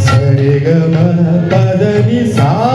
सरे ग पदवी सा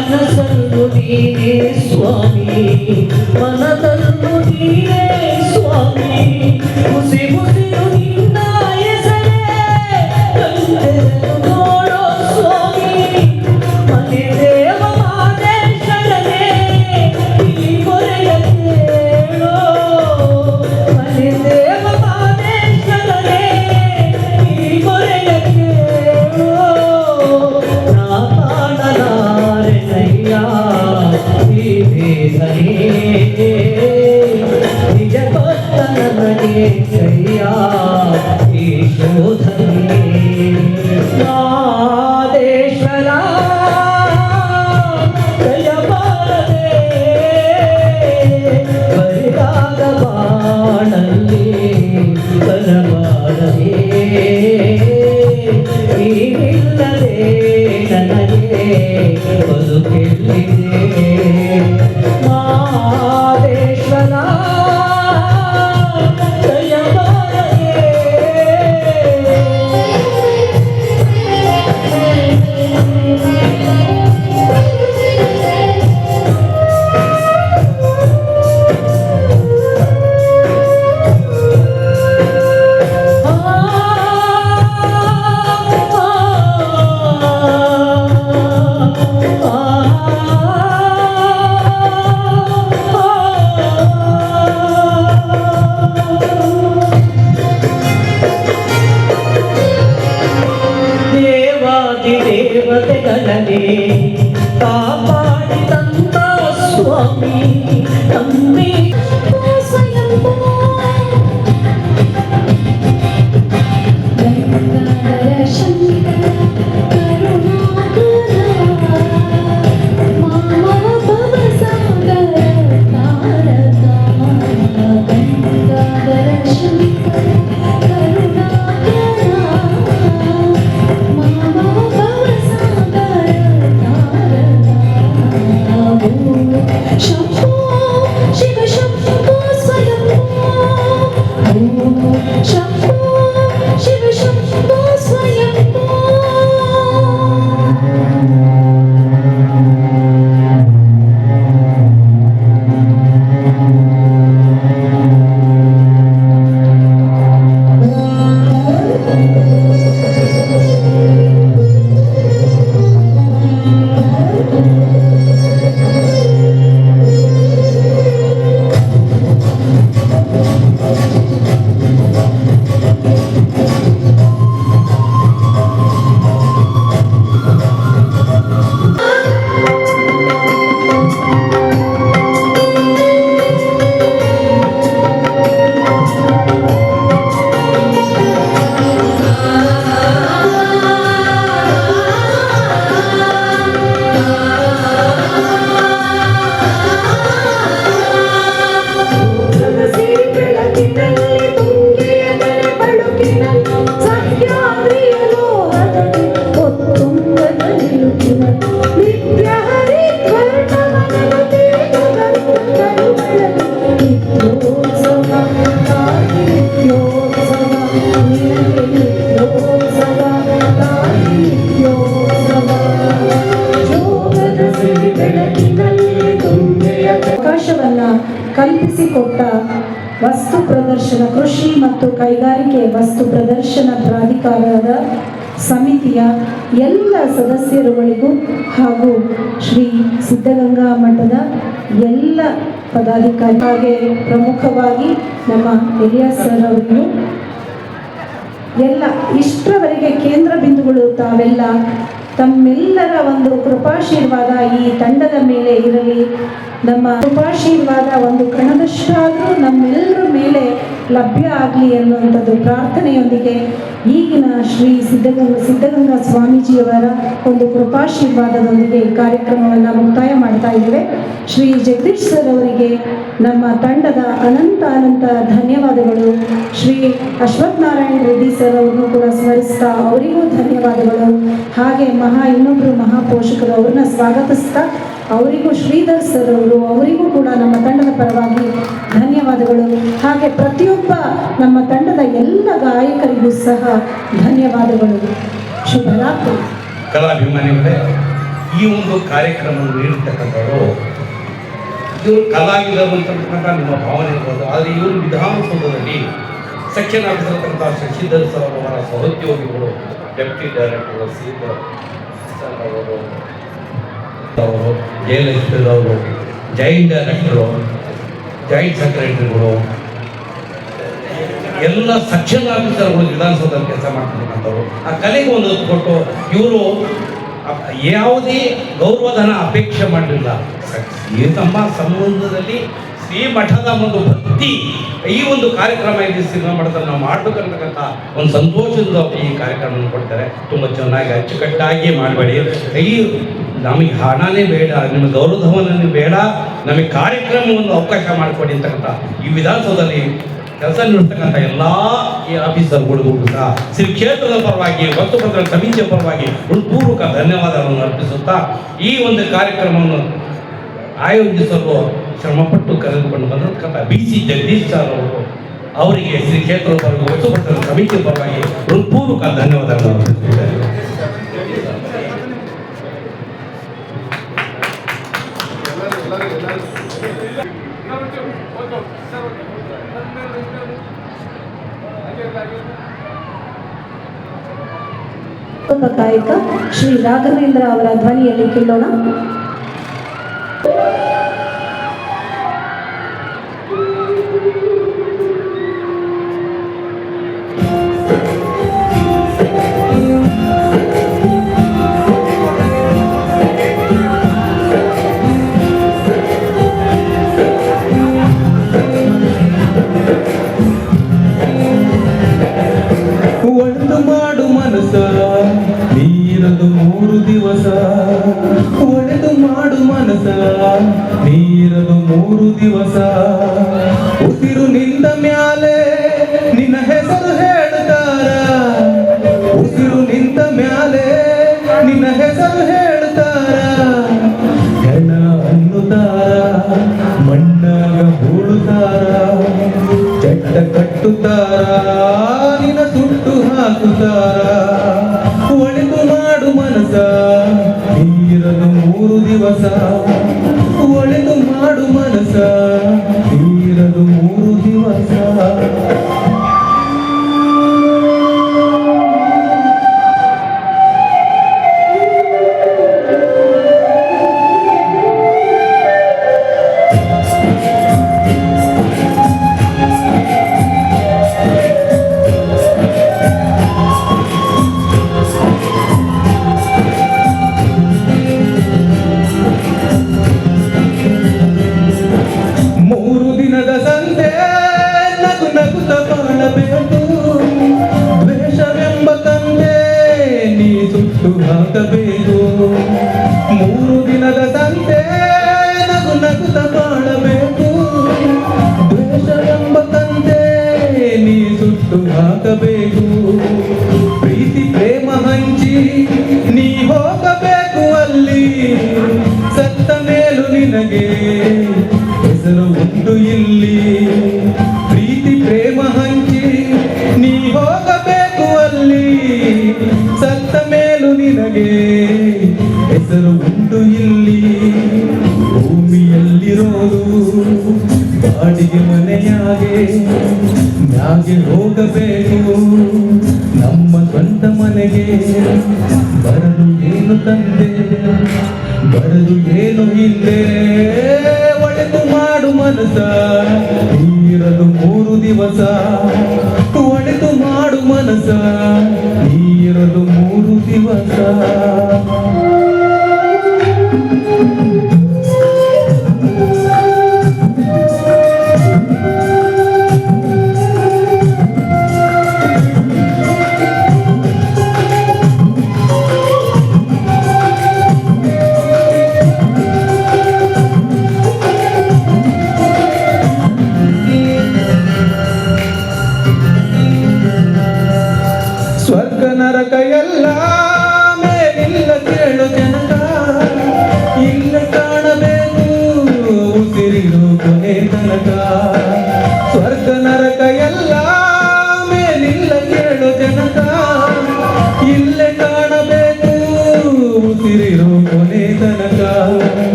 మనసల్లు నీనే స్వామి మనసల్లు నీనే స్వామి. ముసి ముసి ఏ సయ్యా me, come me. ಎಲ್ಲ ಸದಸ್ಯರುಗಳಿಗೂ ಹಾಗೂ ಶ್ರೀ ಸಿದ್ಧಗಂಗಾ ಮಠದ ಎಲ್ಲ ಪದಾಧಿಕಾರಿ ಹಾಗೆ ಪ್ರಮುಖವಾಗಿ ನಮ್ಮ ಎಲಿಯಾಸ್ ಸರ್ ಅವರಿಗೂ ಎಲ್ಲ ಇಷ್ಟರವರೆಗೆ ಕೇಂದ್ರ ಬಿಂದುಗಳು ತಾವೆಲ್ಲ ತಮ್ಮೆಲ್ಲರ ಒಂದು ಕೃಪಾಶೀರ್ವಾದ ಈ ತಂಡದ ಮೇಲೆ ಇರಲಿ. ನಮ್ಮ ಕೃಪಾಶೀರ್ವಾದ ಒಂದು ಕಣದಷ್ಟಾದರೂ ನಮ್ಮೆಲ್ಲರ ಮೇಲೆ ಲಭ್ಯ ಆಗಲಿ ಅನ್ನುವಂಥದ್ದು ಪ್ರಾರ್ಥನೆಯೊಂದಿಗೆ ಈಗಿನ ಶ್ರೀ ಸಿದ್ಧಗಂಗಾ ಸಿದ್ಧಗಂಗಾ ಸ್ವಾಮೀಜಿಯವರ ಒಂದು ಕೃಪಾಶೀರ್ವಾದದೊಂದಿಗೆ ಈ ಕಾರ್ಯಕ್ರಮವನ್ನು ಮುಕ್ತಾಯ ಮಾಡ್ತಾ ಇದ್ದೇವೆ. ಶ್ರೀ ಜಗದೀಶ್ ಸರ್ ಅವರಿಗೆ ನಮ್ಮ ತಂಡದ ಅನಂತ ಅನಂತ ಧನ್ಯವಾದಗಳು. ಶ್ರೀ ಅಶ್ವಥ್ ನಾರಾಯಣ ರೆಡ್ಡಿ ಸರ್ ಅವರನ್ನು ಕೂಡ ಸ್ಮರಿಸ್ತಾ ಅವರಿಗೂ ಧನ್ಯವಾದಗಳು. ಹಾಗೆ ಮಹಾ ಇನ್ನೊಬ್ಬರು ಮಹಾಪೋಷಕರು ಅವ್ರನ್ನ ಸ್ವಾಗತಿಸ್ತಾ ಅವರಿಗೂ ಶ್ರೀಧರ್ ಸರ್ ಅವರು, ಅವರಿಗೂ ಕೂಡ ನಮ್ಮ ತಂಡದ ಪರವಾಗಿ ಧನ್ಯವಾದಗಳು. ಹಾಗೆ ಪ್ರತಿಯೊಬ್ಬ ನಮ್ಮ ತಂಡದ ಎಲ್ಲ ಗಾಯಕರಿಗೂ ಸಹ ಧನ್ಯವಾದಗಳು. ಶುಭರಾತ್ರಿ ಕಲಾಭಿಮಾನಿಗಳೇ, ಈ ಒಂದು ಕಾರ್ಯಕ್ರಮವನ್ನು ನೀಡಿರ್ತಕ್ಕಂಥವರು ಇವರು ಕಲಾವಿದರು ನಿಮ್ಮ ಭಾವನೆ ಇರ್ಬೋದು. ಆದರೆ ಇವರು ವಿಧಾನಸೌಧದಲ್ಲಿ ಸೆಕ್ಷನ್ ಶಶಿಧರ್ ಸರ್ ಅವರ ಸಹೋದ್ಯೋಗಿಗಳು ಡೆಪ್ಟಿ ಡೈರೆಕ್ಟರ್ ಸರ್ ಅವರು ಅವರು ಅವರು ಜಾಯಿಂಟ್ ಡೈರೆಕ್ಟರು ಜಾಯಿಂಟ್ ಸೆಕ್ರೆಟರಿಗಳು ಎಲ್ಲ ಸಕ್ಷನ್ ಆಫೀಸರ್ಗಳು ವಿಧಾನಸೌಧದಲ್ಲಿ ಕೆಲಸ ಮಾಡ್ತಕ್ಕಂಥವ್ರು ಆ ಕಲೆಗೆ ಒಂದು ಕೊಟ್ಟು ಇವರು ಯಾವುದೇ ಗೌರವಧನ ಅಪೇಕ್ಷೆ ಮಾಡಲಿಲ್ಲ. ಈ ತಮ್ಮ ಸಂಬಂಧದಲ್ಲಿ ಶ್ರೀ ಮಠದ ಒಂದು ಭಕ್ತಿ ಈ ಒಂದು ಕಾರ್ಯಕ್ರಮ ಇದೆ ಸಿನಿಮಾ ಮಠದಲ್ಲಿ ನಾವು ಮಾಡ್ಬೇಕಂತಕ್ಕಂಥ ಒಂದು ಸಂತೋಷದಿಂದ ಈ ಕಾರ್ಯಕ್ರಮವನ್ನು ಕೊಡ್ತಾರೆ. ತುಂಬ ಚೆನ್ನಾಗಿ ಅಚ್ಚುಕಟ್ಟಾಗಿ ಮಾಡಬೇಡಿ. ಈ ನಮಗೆ ಹಣನೇ ಬೇಡ, ನಿಮ್ಮ ಗೌರವಧವನೇ ಬೇಡ, ನಮಗೆ ಕಾರ್ಯಕ್ರಮವನ್ನು ಅವಕಾಶ ಮಾಡಿಕೊಡಿ ಅಂತಕ್ಕಂಥ ಈ ವಿಧಾನಸೌಧದಲ್ಲಿ ಕೆಲಸ ನೀಡ್ತಕ್ಕಂಥ ಎಲ್ಲ ಈ ಆಫೀಸರ್ಗಳಿಗೂ ಕೂಡ ಶ್ರೀ ಕ್ಷೇತ್ರದ ಪರವಾಗಿ ವಸ್ತುಪತ್ರ ಸಮಿತಿಯ ಪರವಾಗಿ ಹೃತ್ಪೂರ್ವಕ ಧನ್ಯವಾದಗಳನ್ನು ಅರ್ಪಿಸುತ್ತಾ ಈ ಒಂದು ಕಾರ್ಯಕ್ರಮವನ್ನು ಆಯೋಜಿಸಲು ಶ್ರಮಪಟ್ಟು ಕರೆದುಕೊಂಡು ಬಂದಂತಹ ಬಿ ಸಿ ಜಗದೀಶ್ ಸರ್ ಅವರು ಅವರಿಗೆ ಶ್ರೀ ಕ್ಷೇತ್ರ ಹೊಸಪಟ್ಟಣ ಸಮಿತಿ ಪರವಾಗಿ ಹೃತ್ಪೂರ್ವಕ ಧನ್ಯವಾದಗಳನ್ನು ಅರ್ಪಿಸುತ್ತೇನೆ ಒಬ್ಬ ಗಾಯಕ ಶ್ರೀ ರಾಘವೇಂದ್ರ ಅವರ ಧ್ವನಿಯಲ್ಲಿ ಕೇಳೋಣ. ದಿವಸ ಬೇಕು ಬರದು ಏನು ತಂದೆ? ಬರದು ಏನು ಹಿಂದೆ ಒಡೆದು ಮಾಡು ಮನಸ ನೀರಲು ಮೂರು ದಿವಸ. ಒಡೆದು ಮಾಡು ಮನಸ ನೀರಲು ಮೂರು ದಿವಸ.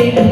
Amen.